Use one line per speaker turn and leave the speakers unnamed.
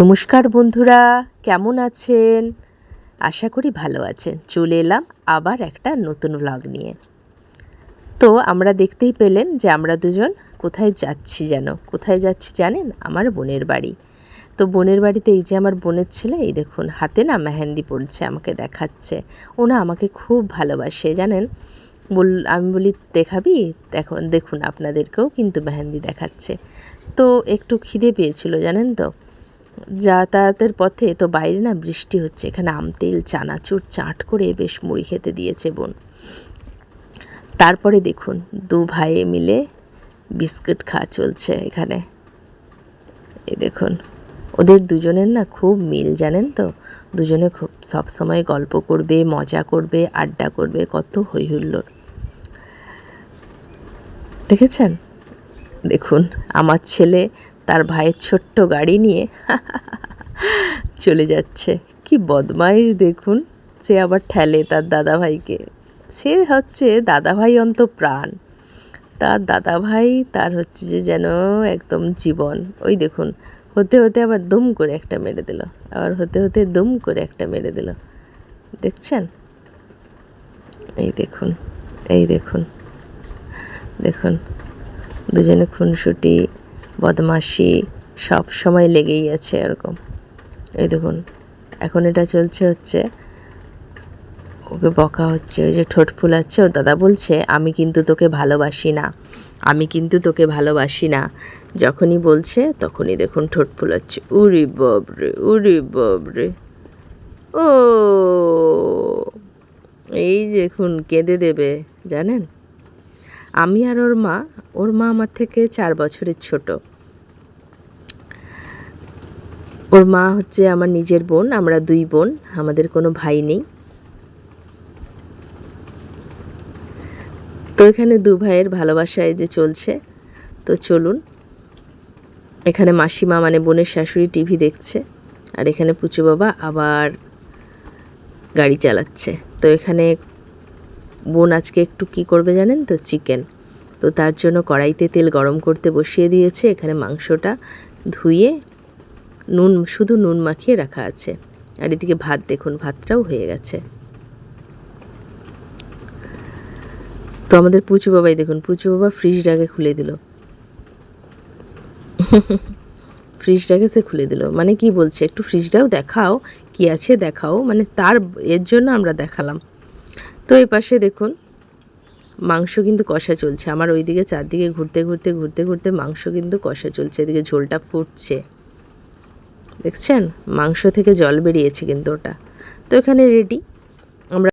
নমস্কার বন্ধুরা, কেমন আছেন? আশা করি ভালো আছেন। চলে এলাম আবার একটা নতুন ব্লগ নিয়ে। তো আমরা দেখতেই পেলেন যে আমরা দুজন কোথায় যাচ্ছি যেন। কোথায় যাচ্ছি জানেন? আমার বোনের বাড়ি। তো বোনের বাড়িতে এই যে আমার বোনের ছেলে, এই দেখুন, হাতে না মেহেন্দি পড়ছে, আমাকে দেখাচ্ছে। ও না আমাকে খুব ভালোবাসে, জানেন? বল, আমি বলি, দেখাবি? দেখো দেখুন, আপনাদেরকেও কিন্তু মেহেন্দি দেখাচ্ছে। তো একটু খিদে পেয়েছিল, জানেন তো? যাতায়াতের পথে তো বাইরে না বৃষ্টি হচ্ছে। এখানে আম, তেল, চানাচুর, চাট করে বেশ মুড়ি খেতে দিয়েছে বোন। তারপরে দেখুন, দু ভাইয়ে মিলে বিস্কুট খাওয়া চলছে এখানে। এই দেখুন, ওদের দুজনের না খুব মিল, জানেন তো? দুজনে খুব সবসময় গল্প করবে, মজা করবে, আড্ডা করবে, কত হই হুল্লোড় দেখেছেন? দেখুন, আমার ছেলে তার ভাইয়ের ছোট্ট গাড়ি নিয়ে চলে যাচ্ছে। কি বদমাইশ দেখুন, সে আবার ঠেলে তার দাদা ভাইকে সে হচ্ছে দাদা ভাই অন্ত প্রাণ। তার দাদা ভাই তার হচ্ছে যে যেন একদম জীবন। ওই দেখুন, হতে হতে আবার দুম করে একটা মেরে দিল। আবার হতে হতে দুম করে একটা মেরে দিল। দেখছেন? এই দেখুন এই দেখুন দেখুন। দুজনে খুনসুটি বদমাশি সব সময় লেগেই আছে এরকম। এই দেখুন, এখন এটা চলছে হচ্ছে, ওকে বকা হচ্ছে, ওই যে ঠোঁট ফুলাচ্ছে, ও দাদা বলছে, আমি কিন্তু তোকে ভালোবাসি না, আমি কিন্তু তোকে ভালোবাসি না। যখনই বলছে, তখনই দেখুন ঠোঁট ফুলাচ্ছে। উরি বাবরে উরি বাবরে। ও, এই দেখুন কেঁদে দেবে, জানেন? আমি আর ওর মা ওর মা আমার থেকে চার বছরের ছোট। ওর মা হচ্ছে আমার নিজের বোন, আমরা দুই বোন, আমাদের কোনো ভাই নেই। তো এখানে দু ভাইয়ের ভালোবাসায় যে চলছে, তো চলুন। এখানে মাসিমা মানে বোনের শাশুড়ি টিভি দেখছে, আর এখানে পুচু বাবা আবার গাড়ি চালাচ্ছে। তো এখানে বোন আজকে একটু কি করবে জানেন তো, চিকেন। তো তার জন্য কড়াইতে তেল গরম করতে বসিয়ে দিয়েছে, এখানে মাংসটা ধুয়ে নুন, শুধু নুন মাখিয়ে রাখা আছে। আর এদিকে ভাত, দেখুন, ভাতটাও হয়ে গেছে। তো আমাদের পুচু বাবাই, দেখুন, পুচু বাবা ফ্রিজটাকে খুলে দিল। ফ্রিজটাকে সে খুলে দিল। মানে কি বলছে, একটু ফ্রিজটাও দেখাও, কি আছে দেখাও মানে তার, এর জন্য আমরা দেখালাম। তো এই পাশে দেখুন, মাংস কিন্তু কষা চলছে। আমার ওইদিকে চারদিকে ঘুরতে ঘুরতে ঘুরতে ঘুরতে মাংস কিন্তু কষা চলছে। এদিকে ঝোলটা ফুটছে। দেখছেন? মাংস থেকে জল বেরিয়েছে কিন্তু ওটা। তো এখানে রেডি